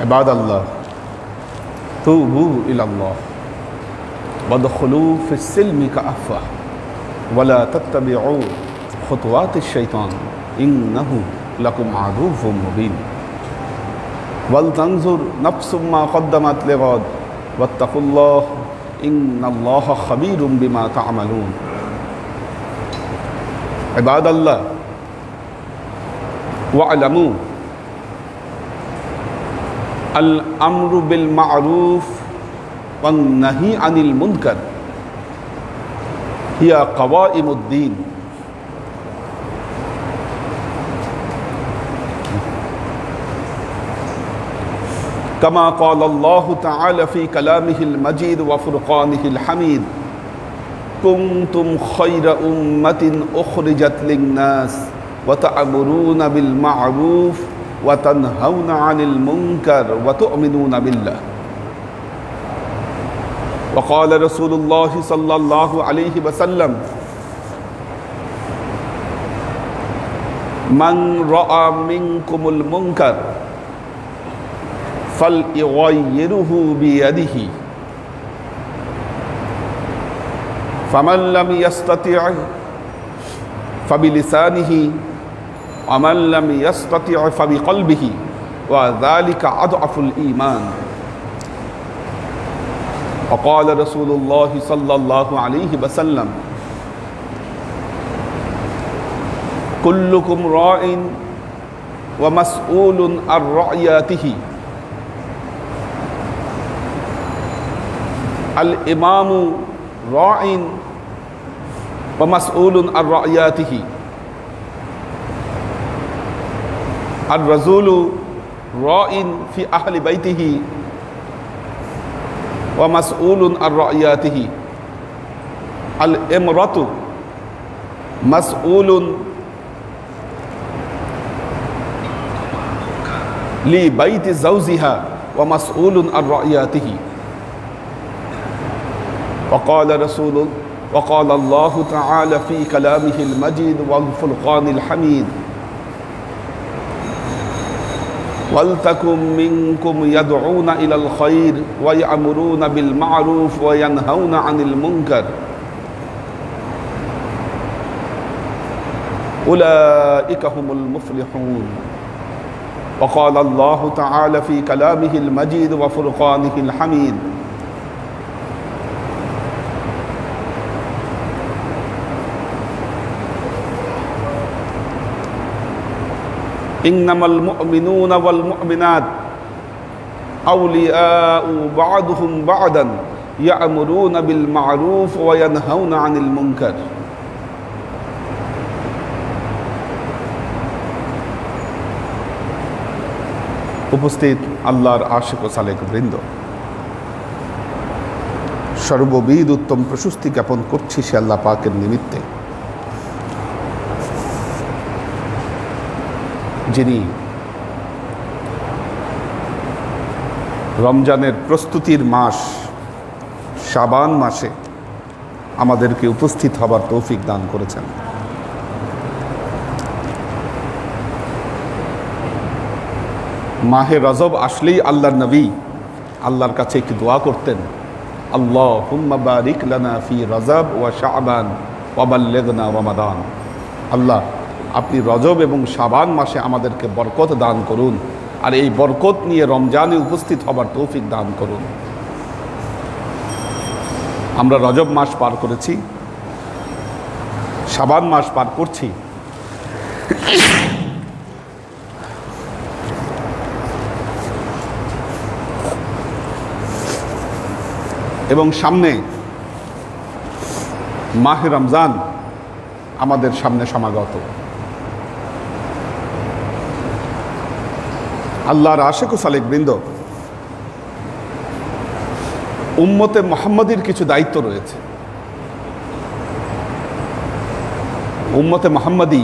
عباد الله توبوا إلى الله. وادخلوا في السلم كأفة ولا تتبعوا خطوات الشيطان. إنه لكم عدو مبين. ولتنظر نفس ما قدمت لغد. واتقوا الله إن الله خبير بما تعملون. عباد الله واعلموا الأمر بالمعروف والنهي عن المنكر. هي قوائم الدين. كما قال الله تعالى في كلامه المجيد وفرقانه الحميد كنتم خير أمة أخرجت للناس وتأمرون بالمعروف وتنهون عن المنكر وتؤمنون بالله وقال رسول الله صلى الله عليه وسلم من رأى منكم المنكر فليغيره بيده فمن لم يستطع فبلسانه ومن لم يستطع فبقلبه وذلك أضعف الإيمان. وقال رسول الله صلى الله عليه وسلم كلكم راع ومسؤول عن رعياته. الإمام راع ومسؤول عن رعياته. الرسول راع في أهل بيته ومسؤول عن رعياته. الامرأة مسؤول لبيت زوجها ومسؤول عن رعياته. وقال رسول وقال الله تعالى في كلامه المجيد والفرقان الحميد ولتكن منكم يدعون إلى الخير ويأمرون بالمعروف وينهون عن المنكر. أولئك هم المفلحون. وقال الله تعالى في كلامه المجيد وفرقانه الحميد. إنما المؤمنون والمؤمنات أولياء بعضهم بعضا يأمرون بالمعروف وينهون عن المنكر উপস্থিত আল্লাহর আশেক ও সালেক বৃন্দ সর্ববিদ উত্তম প্রশস্তি জ্ঞাপন করছি সে আল্লাহ পাকের নিমিত্তে যিনি রমজানের প্রস্তুতির মাস, শাবান মাসে আমাদেরকে উপস্থিত হবার তৌফিক দান করেছেন। মাহে রজব আসলেই আল্লাহর নবী, আল্লাহর কাছে একটি দোয়া করতেন। আল্লাহ হুম্মা বারিক লানা ফি রজব ওয়া শাবান ওয়াবাল্লেগনা রমাদান। আল্লাহ আপনি রজব এবং শাবান মাসে আমাদেরকে বরকত দান করুন। আর এই বরকত নিয়ে রমজানে উপস্থিত হবার তৌফিক দান করুন। আমরা রজব মাস পার করেছি। শাবান মাস পার করছি। এবং সামনে মাহে রমজান আমাদের সামনে সমাগত। আল্লাহর আশেক ও সালেক বৃন্দ, উম্মতে মোহাম্মদীর কিছু দায়িত্ব রয়েছে। উম্মতে মোহাম্মদী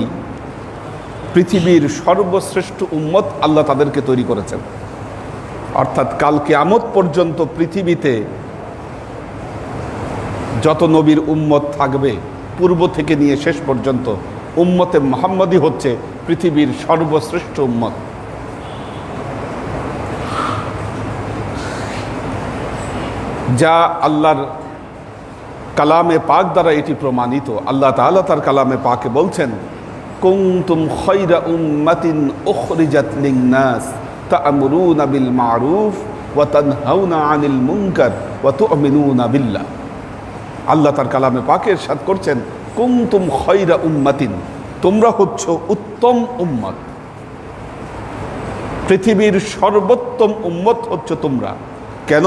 পৃথিবীর সর্বশ্রেষ্ঠ উম্মত আল্লাহ তাদেরকে তৈরি করেছেন। অর্থাৎ কালকে আমত পর্যন্ত পৃথিবীতে যত নবীর উম্মত থাকবে, পূর্ব থেকে নিয়ে শেষ পর্যন্ত উম্মতে মোহাম্মদই হচ্ছে পৃথিবীর সর্বশ্রেষ্ঠ উম্মত। যা আল্লাহর কালামে পাক দ্বারা এটি প্রমাণিত। আল্লাহ তাআলা তার কালামে পাকে বলছেন, কুনতুম খৈরা উম্মাতিন উখরিজাত লিন-নাস তা'মুরুনা বিল মা'রুফ ওয়া আনিল মুনকার ওয়া তু'মিনুনা বিল্লাহ। আল্লাহ তার কালামে পাকে ইরশাদ করছেন, কুনতুম খৈরা উম্মাতিন, তোমরা হচ্ছ উত্তম উম্মত। পৃথিবীর সর্বোত্তম উম্মত হচ্ছ তোমরা। কেন?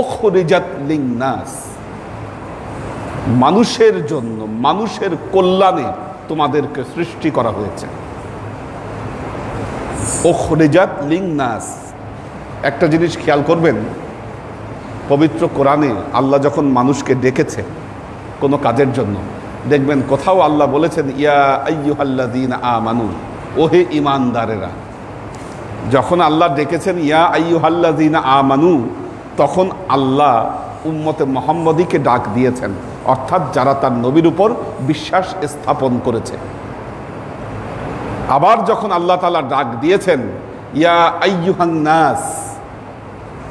ওখরিজাত লিং-নাস মানুষের জন্য, মানুষের কল্যাণে তোমাদেরকে সৃষ্টি করা হয়েছে। ওখরেজাত লিংনাস একটা জিনিস খেয়াল করবেন, পবিত্র কোরআনে আল্লাহ যখন মানুষকে ডেকেছে কোনো কাজের জন্য, দেখবেন কোথাও আল্লাহ বলেছেন, ইয়া আইয়ুহাল্লাদিন আ মানু ওহে ইমানদারেরা যখন আল্লাহ ডেকেছেন, ইয়া আইয়ুহাল্লাদিন আ মানু তখন আল্লাহ উম্মতে মোহাম্মদীকে ডাক দিয়েছেন। অর্থাৎ যারা তার নবীর উপর বিশ্বাস স্থাপন করেছে। আবার যখন আল্লাহ তালা ডাক দিয়েছেন, ইয়া আইয়ুহান নাস,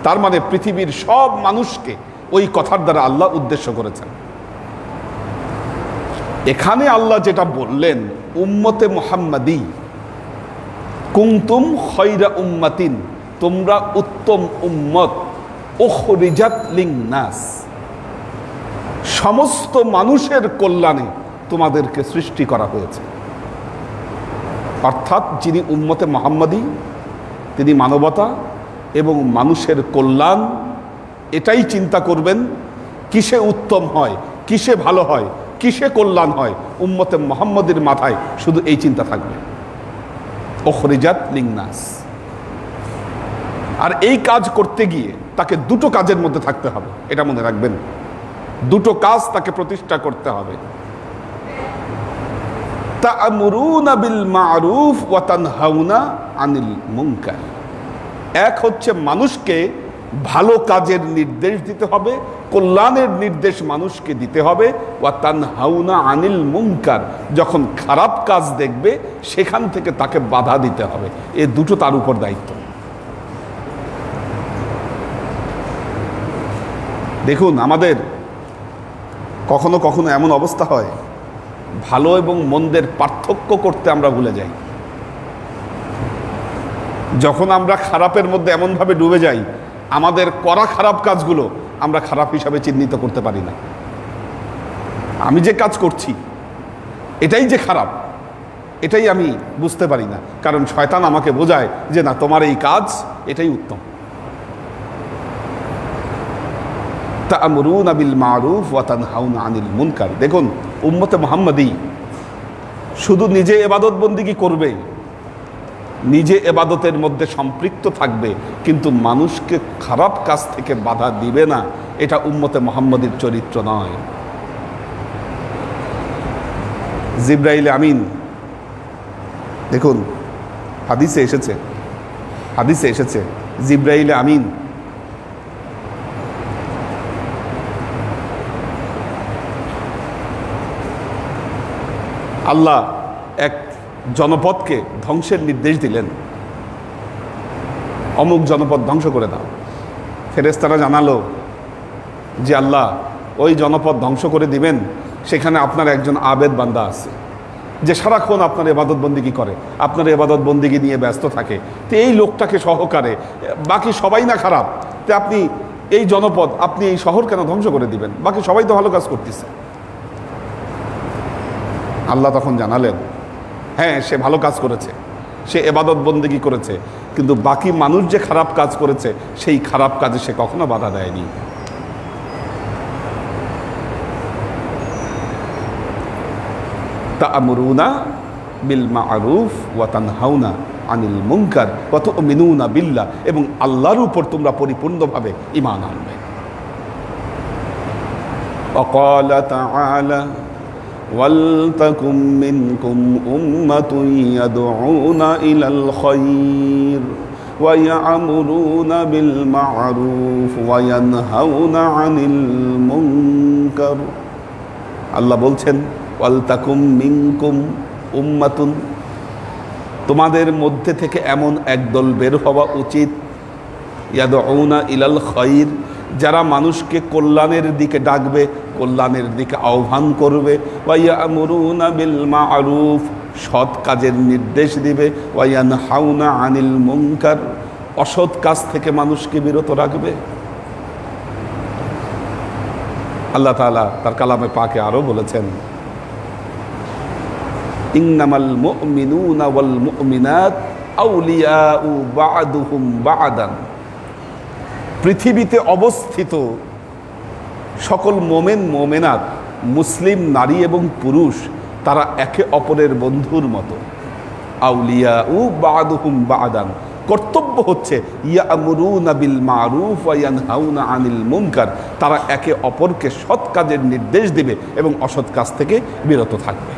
তার মানে পৃথিবীর সব মানুষকে ওই কথার দ্বারা আল্লাহ উদ্দেশ্য করেছেন। এখানে আল্লাহ যেটা বললেন, উম্মতে মোহাম্মদী কুমতুম খৈরা উম্মাতিন, তোমরা উত্তম উম্মত। ওখরিজাত নাস। সমস্ত মানুষের কল্যাণে তোমাদেরকে সৃষ্টি করা হয়েছে। অর্থাৎ যিনি উম্মতে মোহাম্মদী, তিনি মানবতা এবং মানুষের কল্যাণ, এটাই চিন্তা করবেন, কিসে উত্তম হয়, কিসে ভালো হয়, কিসে কল্যাণ হয়, উম্মতে মোহাম্মদের মাথায় শুধু এই চিন্তা থাকবে। ওখরিজাত লিংনাস আর এই কাজ করতে গিয়ে তাকে দুটো কাজের মধ্যে থাকতে হবে। এটা মনে রাখবেন। দুটো কাজ তাকে প্রতিষ্ঠা করতে হবে। আনিল এক হচ্ছে মানুষকে ভালো কাজের নির্দেশ দিতে হবে, কল্যাণের নির্দেশ মানুষকে দিতে হবে। ওয়া তানহাউনা আনিল মুনকার, যখন খারাপ কাজ দেখবে, সেখান থেকে তাকে বাধা দিতে হবে। এ দুটো তার উপর দায়িত্ব। দেখুন, আমাদের কখনো কখনো এমন অবস্থা হয়, ভালো এবং মন্দের পার্থক্য করতে আমরা ভুলে যাই। যখন আমরা খারাপের মধ্যে এমনভাবে ডুবে যাই, আমাদের করা খারাপ কাজগুলো আমরা খারাপ হিসাবে চিহ্নিত করতে পারি না। আমি যে কাজ করছি, এটাই যে খারাপ, এটাই আমি বুঝতে পারি না। কারণ শয়তান আমাকে বোঝায় যে, না, তোমার এই কাজ, এটাই উত্তম। তা'মুরুনা বিল মারুফ ওয়া তানহাউনা আনিল মুনকার। দেখুন, উম্মতে মোহাম্মদী শুধু নিজে এবাদত বন্দিগি করবে? নিজে এবাদতের মধ্যে সম্পৃক্ত থাকবে, কিন্তু মানুষকে খারাপ কাজ থেকে বাধা দিবে না, এটা উম্মতে মোহাম্মদীর চরিত্র নয়। জিব্রাইল আমিন, দেখুন, হাদিসে এসেছে হাদিসে এসেছে, জিব্রাইল আমিন আল্লাহ এক জনপদকে ধ্বংসের নির্দেশ দিলেন। অমুক জনপদ ধ্বংস করে দাও। ফেরেস্তারা জানালো যে আল্লাহ, ওই জনপদ ধ্বংস করে দিবেন, সেখানে আপনার একজন আবেদ বান্দা আছে, যে সারাক্ষণ আপনার এবাদত বন্দিগি করে? আপনার এবাদত বন্দিগি নিয়ে ব্যস্ত থাকে? তো এই লোকটাকে সহকারে, বাকি সবাই না খারাপ, তো আপনি এই জনপদ, আপনি এই শহর কেন ধ্বংস করে দিবেন? বাকি সবাই তো ভালো কাজ করতেছে। আল্লাহ তখন জানালেন হ্যাঁ সে ভালো কাজ করেছে, সে এবাদত বন্দিগি করেছে, কিন্তু বাকি মানুষ যে খারাপ কাজ করেছে, সেই খারাপ কাজে সে কখনো বাধা দেয়নি। তা আমরুনা বিল মারুফ ওয়াতান হাউনা আনিল মুঙ্কার কত মিনুনা বিল্লা এবং আল্লাহর উপর তোমরা পরিপূর্ণভাবে ইমান আনবে। অকলা তালা ولتكن منكم أمة يدعون إلى الخير ويعمرون بالمعروف وينهون عن المنكر আল্লাহ বলছেন ওয়ালতাকুম মিনকুম উম্মাতুন তোমাদের মধ্যে থেকে এমন একদল বের হওয়া উচিত ইয়াদউনা ইলাল খৈর যারা মানুষকে কল্যাণের দিকে ডাকবে, কল্যাণের দিকে আহ্বান করবে মারুফ, সৎ কাজের নির্দেশ দিবে ওয়াইয়ান হাউনা আনিল মুনকার, অসৎ কাজ থেকে মানুষকে বিরত রাখবে। আল্লাহ তাআলা তার কালামে পাকে আরও বলেছেন আউলিয়াউ বা'দুহুম বা'দান। পৃথিবীতে অবস্থিত সকল মোমেন, মোমেনাত, মুসলিম, নারী এবং পুরুষ, তারা একে অপরের বন্ধুর মতো। আউলিয়া উ বাদুহুম বাদান। কর্তব্য হচ্ছে মারুফ আনিল তারা একে অপরকে সৎ কাজের নির্দেশ দেবে এবং অসৎ কাজ থেকে বিরত থাকবে।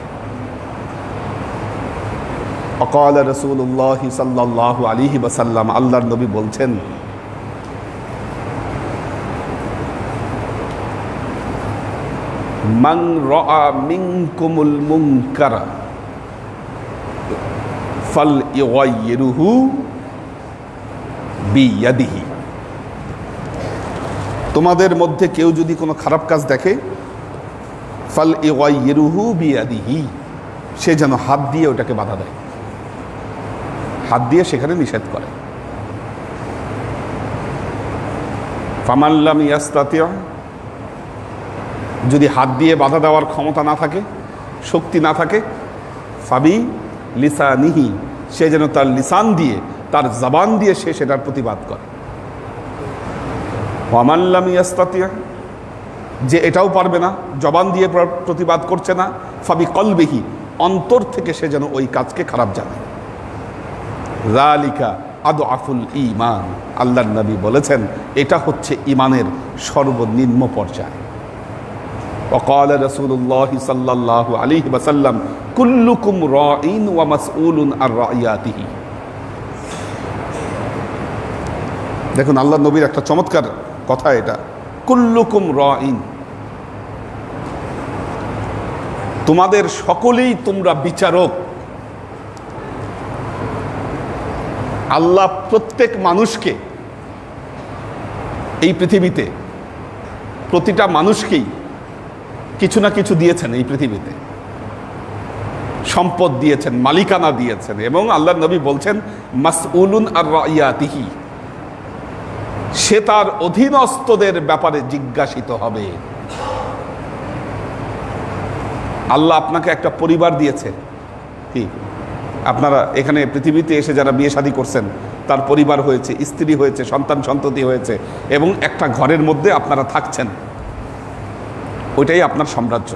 অকাল রসুল্লাহ সাল্লাহ আলিহি বাসাল্লাম আল্লাহর নবী বলছেন মান রা মিনকুমুল মুনকারা ফাল ইগাইয়িরুহু বিয়াদিহি। তোমাদের মধ্যে কেউ যদি কোনো খারাপ কাজ দেখে ফাল ইগাইয়িরুহু বিয়াদিহি, সে যেন হাত দিয়ে ওটাকে বাধা দেয়। হাত দিয়ে সেখানে নিষেধ করে। ফামাল্লাম ইয়াস্তাতিয়া যদি হাত দিয়ে বাধা দেওয়ার ক্ষমতা না থাকে, শক্তি না থাকে, ফাবি লিসানিহি, সে যেন তার লিসান দিয়ে, তার জবান দিয়ে সে সেটার প্রতিবাদ করে। ওয়ামাল্লাম ইয়াস্তাতিয়া যে এটাও পারবে না, জবান দিয়ে প্রতিবাদ করছে না, ফাবি কলবেহি, অন্তর থেকে সে যেন ওই কাজকে খারাপ জানে। রালিকা আদো আফুল ইমান আল্লাহ নবী বলেছেন, এটা হচ্ছে ইমানের সর্বনিম্ন পর্যায়। وقال رسول الله صلى الله عليه وسلم كلكم راع ومسؤول عن رعياته দেখুন আল্লাহ নবীর একটা চমৎকার কথা এটা কুল্লুকুম রাইন তোমাদের সকলেই তোমরা বিচারক আল্লাহ প্রত্যেক মানুষকে এই পৃথিবীতে প্রতিটা মানুষকেই কিছু না কিছু দিয়েছেন এই পৃথিবীতে। সম্পদ দিয়েছেন, মালিকানা দিয়েছেন এবং আল্লাহ নবী বলছেন, মাসউলুন আর রাইয়াতিহি সে তার অধীনস্থদের ব্যাপারে জিজ্ঞাসিত হবে। আল্লাহ আপনাকে একটা পরিবার দিয়েছে। কি? আপনারা এখানে পৃথিবীতে এসে যারা বিয়ে শাদী করছেন, তার পরিবার হয়েছে, স্ত্রী হয়েছে, সন্তান সন্ততি হয়েছে এবং একটা ঘরের মধ্যে আপনারা থাকছেন। ওইটাই আপনার সাম্রাজ্য।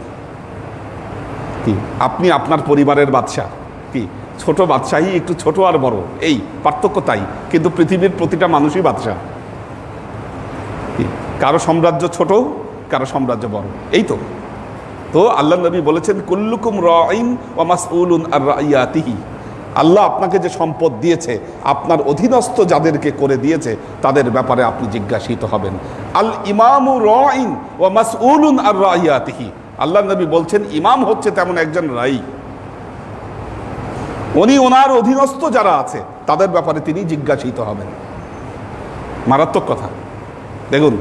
কি? আপনি আপনার পরিবারের বাদশাহ। কি? ছোট বাদশাহী একটু ছোট আর বড়। এই, পার্থক্য তাই। কিন্তু পৃথিবীর প্রতিটা মানুষই কি? কারও সাম্রাজ্য ছোট, কারও সাম্রাজ্য বড়। এই তো। তো আল্লাহ নবী বলেছেন, কুল্লুকুম রাইন ওয়া মাসউলুন আর রাইয়াতিহি। আল্লাহ আপনাকে যে সম্পদ দিয়েছে, আপনার অধীনস্থ যাদেরকে করে দিয়েছে, তাদের ব্যাপারে আপনি জিজ্ঞাসিত হবেন। আল ইমামু রাইন ওয়া মাসউলুন আর রাইয়াতিহি। আল্লাহ নবী বলছেন, ইমাম হচ্ছে তেমন একজন রাই। উনি ওনার অধীনস্থ যারা আছে, তাদের ব্যাপারে তিনি জিজ্ঞাসিত হবেন। মারাত্মক কথা। দেখুন,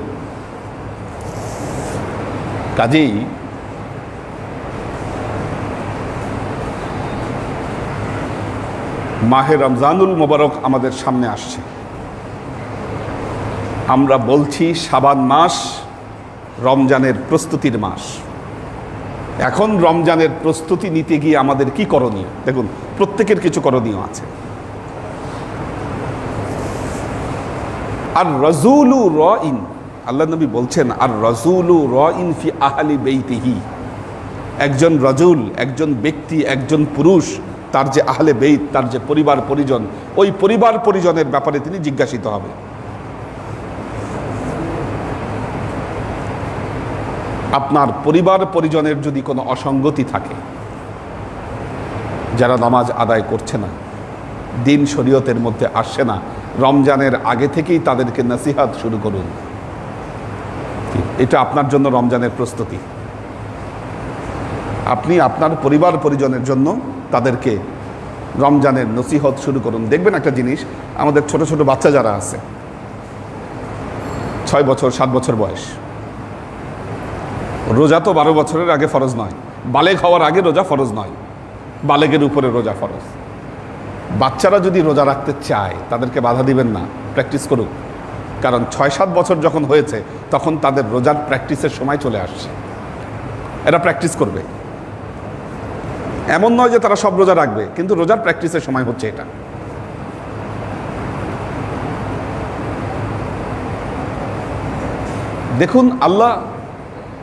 কাজেই মাহে রমজানুল মোবারক আমাদের সামনে আসছে। আমরা বলছি সাবান মাস রমজানের প্রস্তুতির মাস। এখন রমজানের প্রস্তুতি নিতে গিয়ে আমাদের কি করণীয়? দেখুন, প্রত্যেকের কিছু করণীয় আছে। আর রজুলু র ইন আল্লাহ নবী বলছেন আর রজুলু র ইন ফি আহালি বেইতিহি। একজন রজুল, একজন ব্যক্তি, একজন পুরুষ তার যে আহলে বেইত, তার যে পরিবার পরিজন, ওই পরিবার পরিজনের ব্যাপারে তিনি জিজ্ঞাসিত হবে। আপনার পরিবার পরিজনের যদি কোনো অসঙ্গতি থাকে, যারা নামাজ আদায় করছে না, দিন শরীয়তের মধ্যে আসছে না, রমজানের আগে থেকেই তাদেরকে নসিহাত শুরু করুন। এটা আপনার জন্য রমজানের প্রস্তুতি। আপনি আপনার পরিবার পরিজনের জন্য তাদেরকে রমজানের নসিহত শুরু করুন। দেখবেন একটা জিনিস, আমাদের ছোট ছোট বাচ্চা যারা আছে, ছয় বছর, সাত বছর বয়স, রোজা তো বারো বছরের আগে ফরজ নয়। বালেগ হওয়ার আগে রোজা ফরজ নয়। বালেগের উপরে রোজা ফরজ। বাচ্চারা যদি রোজা রাখতে চায়, তাদেরকে বাধা দিবেন না। প্র্যাকটিস করুক। কারণ ছয়, সাত বছর যখন হয়েছে, তখন তাদের রোজার প্র্যাকটিসের সময় চলে আসছে। এরা প্র্যাকটিস করবে। এমন নয় যে তারা সব রোজা রাখবে, কিন্তু রোজার প্র্যাকটিসের সময় হচ্ছে এটা। দেখুন, আল্লাহ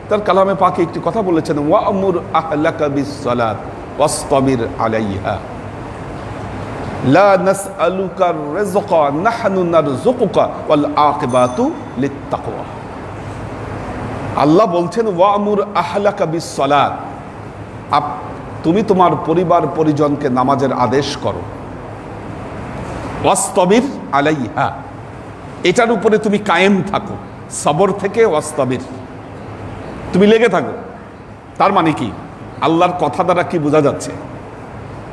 তার কালামে পাকে একটি কথা বলেছেন, ওয়ামুর আহলাকা বিসসালাত ওয়াসতাবির আলাইহা। লা নাসআলুকা আল্লাহ বলছেন তুমি তোমার পরিবার পরিজনকে নামাজের আদেশ করো। ওয়াস্তবির আলাইহা। এটার উপরে তুমি কায়েম থাকো। সবর থেকে ওয়াস্তবির। তুমি লেগে থাকো। তার মানে কি? আল্লাহর কথা দ্বারা কি বোঝা যাচ্ছে?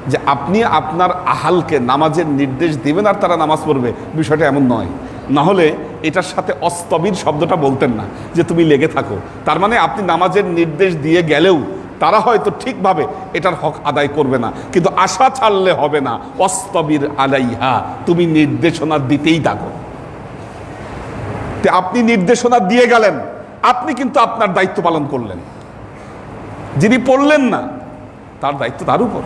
যে আপনি আপনার আহালকে নামাজের নির্দেশ দেবেন আর তারা নামাজ পড়বে। বিষয়টা এমন নয়। না হলে এটার সাথে অস্তবির শব্দটা বলতেন না যে তুমি লেগে থাকো। তার মানে আপনি নামাজের নির্দেশ দিয়ে গেলেও তারা হয়তো ঠিকভাবে এটার হক আদায় করবে না, কিন্তু আশা ছাড়লে হবে না। অস্তবির আলাইহা, তুমি নির্দেশনা দিতেই থাকো। আপনি নির্দেশনা দিয়ে গেলেন, আপনি কিন্তু আপনার দায়িত্ব পালন করলেন। যিনি পড়লেন না, তার দায়িত্ব তার উপর।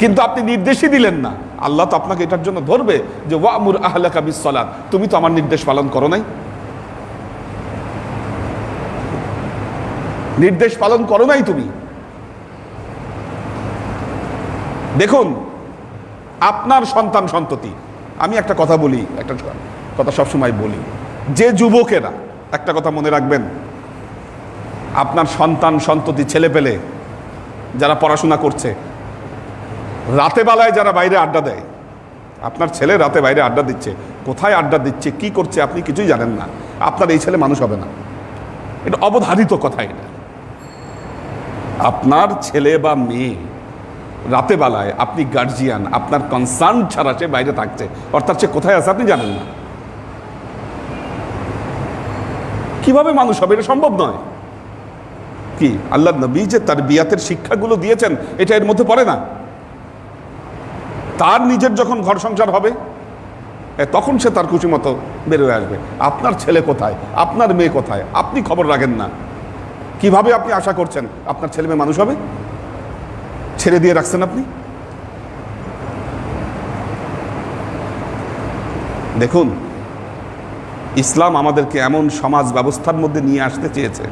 কিন্তু আপনি নির্দেশই দিলেন না। আল্লাহ তো আপনাকে এটার জন্য ধরবে যে ওয়ামুর আহলাকা বিসলাত তুমি তো আমার নির্দেশ পালন করো নাই। নির্দেশ পালন করো নাই তুমি। দেখুন, আপনার সন্তান সন্ততি, আমি একটা কথা বলি, একটা কথা সবসময় বলি। যে যুবকেরা, একটা কথা মনে রাখবেন, আপনার সন্তান সন্ততি ছেলে পেলে যারা পড়াশোনা করছে, রাতে বেলায় যারা বাইরে আড্ডা দেয়, আপনার ছেলে রাতে বাইরে আড্ডা দিচ্ছে, কোথায় আড্ডা দিচ্ছে, কি করছে, আপনি কিছুই জানেন না। আপনার এই ছেলে মানুষ হবে না। এটা অবধারিত কথা এটা। আপনার ছেলে বা মেয়ে রাতে বেলায় আপনি গার্জিয়ান আপনার কনসার্ন ছাড়া সে বাইরে থাকছে। অর্থাৎ সে কোথায় আছে আপনি জানেন না। কীভাবে মানুষ হবে এটা সম্ভব নয়। কি? আল্লাহ নবী যে তার বিয়াতের শিক্ষাগুলো দিয়েছেন, এটা এর মধ্যে পড়ে না? তার নিজের যখন ঘর সংসার হবে তখন সে তার খুশি মতো বেরোয় আসবে। আপনার ছেলে কোথায়? আপনার মেয়ে কোথায়? আপনি খবর রাখেন না। কীভাবে আপনি আশা করছেন আপনার ছেলে মেয়ে মানুষ হবে? ছেড়ে দিয়ে রাখছেন আপনি? দেখুন, ইসলাম আমাদেরকে এমন সমাজ ব্যবস্থার মধ্যে নিয়ে আসতে চেয়েছে।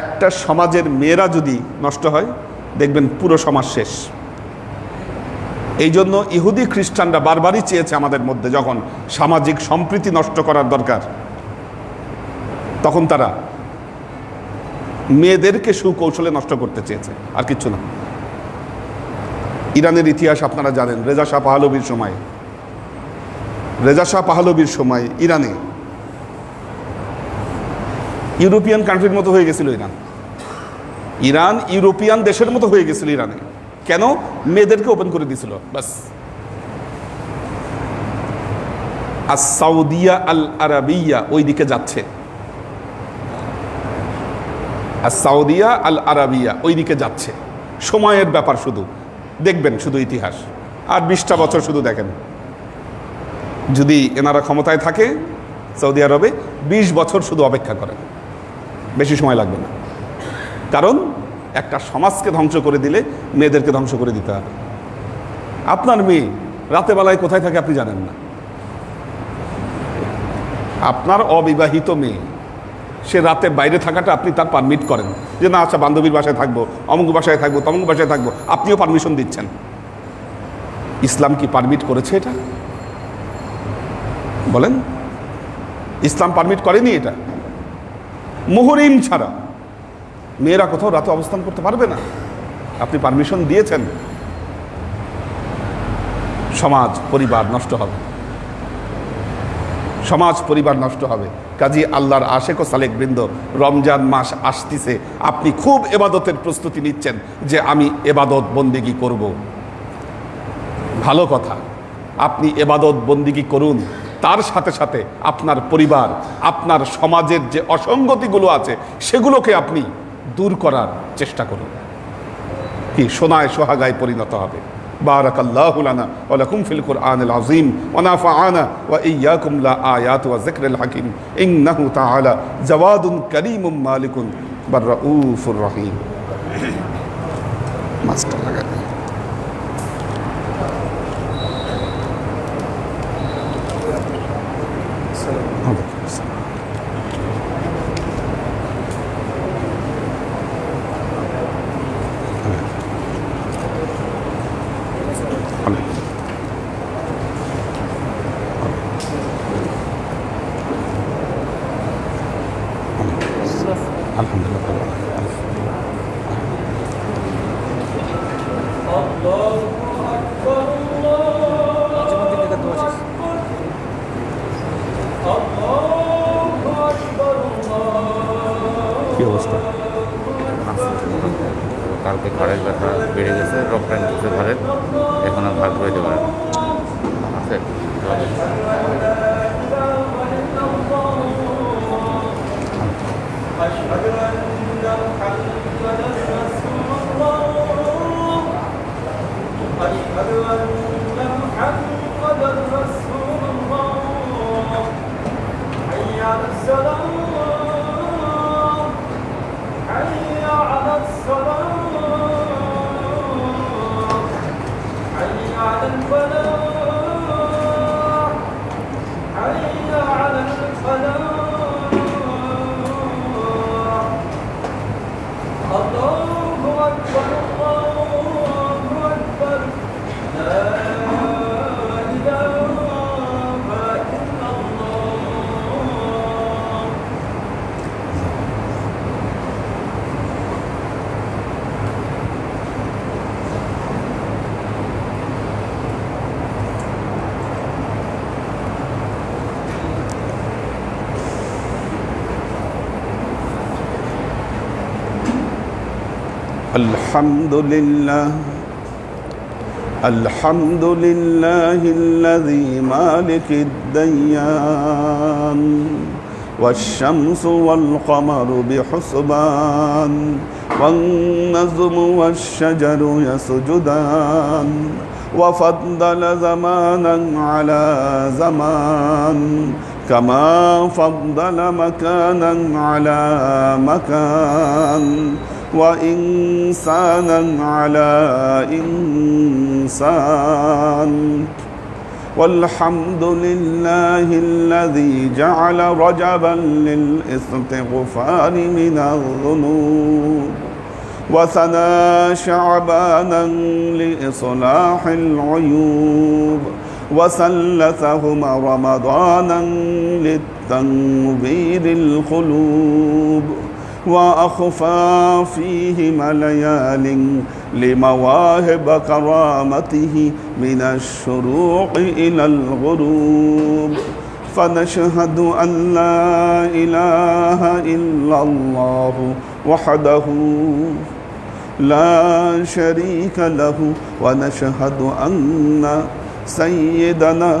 একটা সমাজের মেয়েরা যদি নষ্ট হয়, দেখবেন পুরো সমাজ শেষ। এই জন্য ইহুদি খ্রিস্টানরা বারবারই চেয়েছে আমাদের মধ্যে যখন সামাজিক সম্প্রীতি নষ্ট করার দরকার। তখন তারা মেয়েদেরকে সুকৌশলে নষ্ট করতে চেয়েছে, আর কিচ্ছু না। ইরানের ইতিহাস আপনারা জানেন, রেজা শাহ পাহলবির সময়। রেজা শাহ পাহলবির সময় ইরানে ইউরোপিয়ান কান্ট্রির মতো হয়ে গেছিল ইরান। ইরান ইউরোপিয়ান দেশের মতো হয়ে গেছিল ইরানে। কেন? মেয়েদেরকে ওপেন করে দিয়েছিল বাস আর সাউদিয়া আল আরাবিয়া ওই দিকে যাচ্ছে। আর সাউদিয়া আল আরাবিয়া ওই দিকে যাচ্ছে। সময়ের ব্যাপার শুধু। দেখবেন শুধু ইতিহাস। আর বিশটা বছর শুধু দেখেন। যদি এনারা ক্ষমতায় থাকে সৌদি আরবে, বিশ বছর শুধু অপেক্ষা করেন। বেশি সময় লাগবে না। কারণ একটা সমাজকে ধ্বংস করে দিলে মেয়েদেরকে ধ্বংস করে দিতে হবে। আপনার মেয়ে রাতে বেলায় কোথায় থাকে আপনি জানেন না। আপনার অবিবাহিত মেয়ে সে রাতে বাইরে থাকাটা আপনি তার পারমিট করেন। যে না আচ্ছা বান্ধবীর বাসায় থাকব অমুক বাসায় থাকব, তমুক বাসায় থাকব, আপনিও পারমিশন দিচ্ছেন। ইসলাম কি পারমিট করেছে এটা? বলেন। ইসলাম পারমিট করেনি এটা? মুহরিম ছাড়া। মেয়েরা কোথাও রাতে অবস্থান করতে পারবে না। আপনি পারমিশন দিয়েছেন। সমাজ, পরিবার নষ্ট হবে। সমাজ, পরিবার নষ্ট হবে। কাজী আল্লাহর আশেক ও সালেক বৃন্দ, রমজান মাস আসতিছে। আপনি খুব এবাদতের প্রস্তুতি নিচ্ছেন যে আমি এবাদত বন্দিগি করব। ভালো কথা। আপনি এবাদত বন্দিগি করুন। তার সাথে সাথে আপনার পরিবার, আপনার সমাজের যে অসঙ্গতিগুলো আছে, সেগুলোকে আপনি দূর করার চেষ্টা করুন। কি? সোনায় সোহাগায় পরিণত হবে। بارك الله لنا ولكم في القرآن العظيم ونافعنا وإياكم لا آيات وذكر الحكيم. إنه تعالى جواد كريم مالك بالرؤوف رؤوف رحيم. ماسك الله الحمد لله الحمد لله الذي مالك الديان والشمس والقمر بحسبان والنجم والشجر يسجدان وفضل زمانا على زمان كما فضل مكانا على مكان وإنسانا على إنسان. والحمد لله الذي جعل رجبا للاستغفار من الذنوب وثنى شعبانا لإصلاح العيوب وثلثهما رمضانا للتنوير القلوب. وأخفى فيهما ليال لمواهب كرامته من الشروق إلى الغروب. فنشهد أن لا إله إلا الله وحده لا شريك له ونشهد أن سيدنا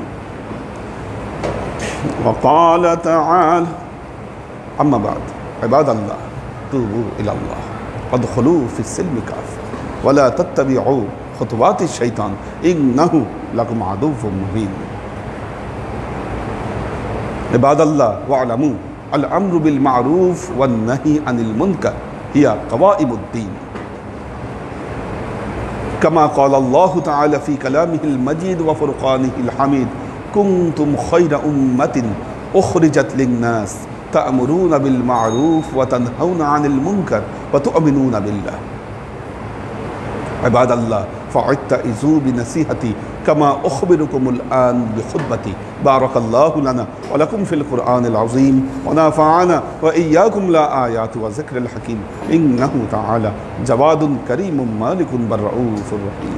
وقال تعالى أما بعد عباد الله توبوا إلى الله وادخلوا في السلم كافة ولا تتبعوا خطوات الشيطان إنه لكم عدو مبين. عباد الله واعلموا الأمر بالمعروف والنهي عن المنكر هي قوائم الدين. كما قال الله تعالى في كلامه المجيد وفرقانه الحميد كنتم خير أمة أخرجت للناس تأمرون بالمعروف وتنهون عن المنكر وتؤمنون بالله. عباد الله فعدتئذوا بنصيحتي كما أخبركم الآن بخطبتي. بارك الله لنا ولكم في القرآن العظيم ونافعنا وإياكم لا آيات وذكر الحكيم. إنه تعالى جواد كريم مالك بالرؤوف الرحيم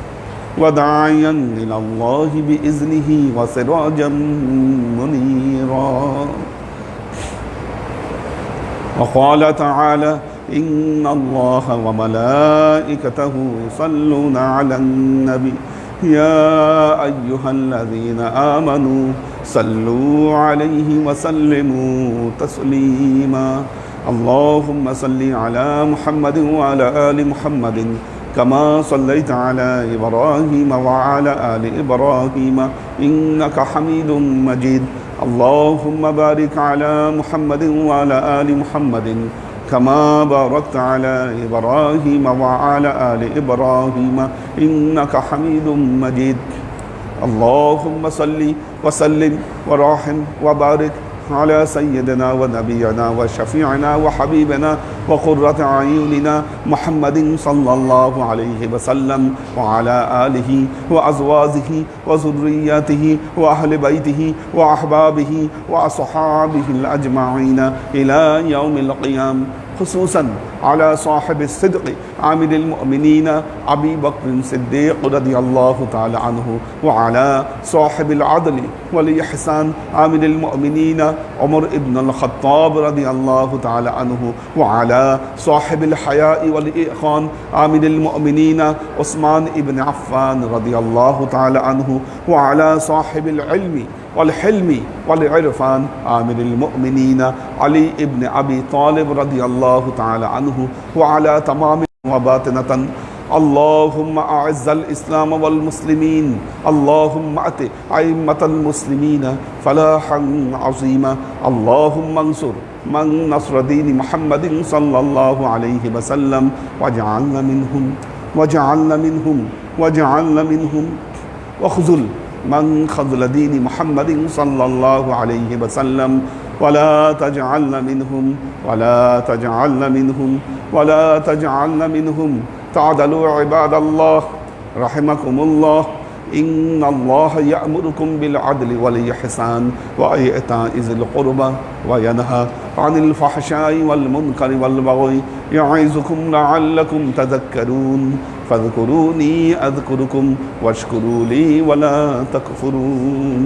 وداعيا إلى الله بإذنه وسراجا منيرا. وقال تعالى إن الله وملائكته يصلون على النبي. يا أيها الذين آمنوا صلوا عليه وسلموا تسليما. اللهم صل على محمد وعلى آل محمد كما صليت على إبراهيم وعلى آل إبراهيم إنك حميد مجيد. اللهم بارك على محمد وعلى آل محمد كما باركت على إبراهيم وعلى آل إبراهيم إنك حميد مجيد. اللهم صل وسلم وراحم وبارك على سيدنا ونبينا وشفيعنا وحبيبنا وقرة أعيننا محمد صلى الله عليه وسلم وعلى آله وأزواجه وذرياته وأهل بيته وأحبابه وأصحابه الأجمعين إلى يوم القيامة خصوصا على صاحب الصدق عامل المؤمنين أبي بكر الصديق رضي الله تعالى عنه وعلى صاحب العدل والإحسان عامل المؤمنين عمر بن الخطاب رضي الله تعالى عنه وعلى صاحب الحياء والإيقان عامل المؤمنين عثمان بن عفان رضي الله تعالى عنه وعلى صاحب العلم والحلم والعرفان عامل المؤمنين علي بن أبي طالب رضي الله تعالى عنه وعلى تمام وباطنة. اللهم أعز الإسلام والمسلمين. اللهم أت أئمة المسلمين فلاحا عظيما. اللهم انصر من نصر دين محمد صلى الله عليه وسلم. واجعلنا منهم واجعلنا منهم واجعلنا منهم. واخذل من خذل دين محمد صلى الله عليه وسلم ولا تجعلنا منهم ولا تجعلنا منهم ولا تجعلنا منهم. تعدلوا عباد الله رحمكم الله إن الله يأمركم بالعدل والإحسان وإيتاء ذي القربى وينهى عن الفحشاء والمنكر والبغي يعظكم لعلكم تذكرون. ফাজকুরুনি আজকুরুকুম ওয়াশকুরুলি ওয়ালা তাকফুরুন